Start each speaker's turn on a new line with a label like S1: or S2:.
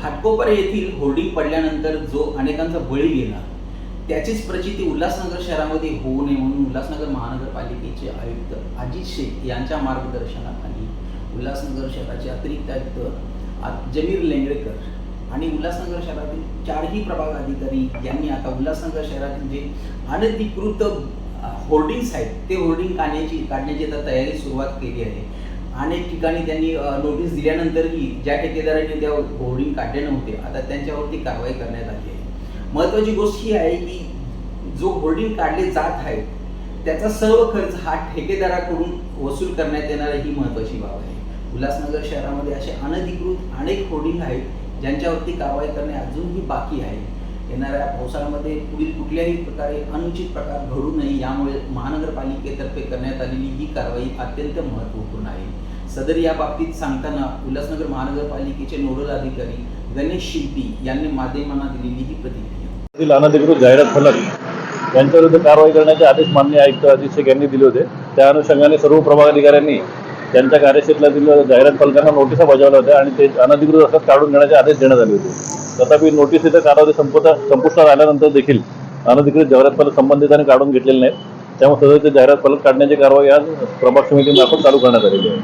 S1: घाटकोपर येथील होर्डिंग पडल्यानंतर जो अनेकांचा बळी गेला त्याचीच प्रचिती उल्हासनगर शहरामध्ये होऊ नये म्हणून उल्हासनगर महानगरपालिकेचे आयुक्त अजित शेख यांच्या मार्गदर्शनाखाली उल्हासनगर शहराचे अतिरिक्त आयुक्त जमीर लेंगरेकर आणि उल्हासनगर शहरातील चारही प्रभाग अधिकारी यांनी आता उल्हासनगर शहरातील जे अनधिकृत होर्डिंग्स आहेत ते होर्डिंग काढण्याची काढण्याची आता तयारी सुरुवात केली आहे. अनेक ठिकाणी त्यांनी नोटीस दिल्यानंतरही ज्या ठेकेदारांनी त्या होर्डिंग काढले नव्हते आता त्यांच्यावरती कारवाई करण्यात आली आहे. महत्त्वाची गोष्ट ही आहे की जो होर्डिंग काढले जात आहे त्याचा सर्व खर्च हा ठेकेदाराकडून वसूल करण्यात येणार ही महत्त्वाची बाब आहे. उल्हासनगर शहरामध्ये असे अनधिकृत अनेक होर्डिंग आहेत ज्यांच्यावरती कारवाई करणे अजूनही बाकी आहे. येणाऱ्या पावसाळ्यामध्ये पुढील कुठल्याही प्रकारे अनुचित प्रकार घडू नये यामुळे महानगरपालिकेतर्फे करण्यात आलेली ही कारवाई अत्यंत महत्त्वपूर्ण आहे. सदर या बाबतीत सांगताना उल्हासनगर महानगरपालिकेचे नोडल अधिकारी गणेश शिल्पी यांनी माध्यमांना दिलेली ही प्रतिक्रिया.
S2: अनधिकृत जाहिरात फलक यांच्याविरुद्ध कारवाई करण्याचे आदेश मान्य आयुक्त अजित शेख यांनी दिले होते. त्या अनुषंगाने सर्व प्रभाग अधिकाऱ्यांनी त्यांच्या कार्यक्षेत्रात जाहिरात पालकांना नोटिसा बजावल्या होत्या आणि ते अनधिकृत असतात काढून घेण्याचे आदेश देण्यात आले होते. तथापि नोटिसीचा कालावधी संपता संपुष्टात आल्यानंतर देखील अनधिकृत जाहिरात फलक संबंधितांनी काढून घेतलेले नाहीत. त्यामुळे सदरचे जाहिरात फलक काढण्याची कारवाई आज प्रभाग समितीमार्फत चालू करण्यात आलेली आहे.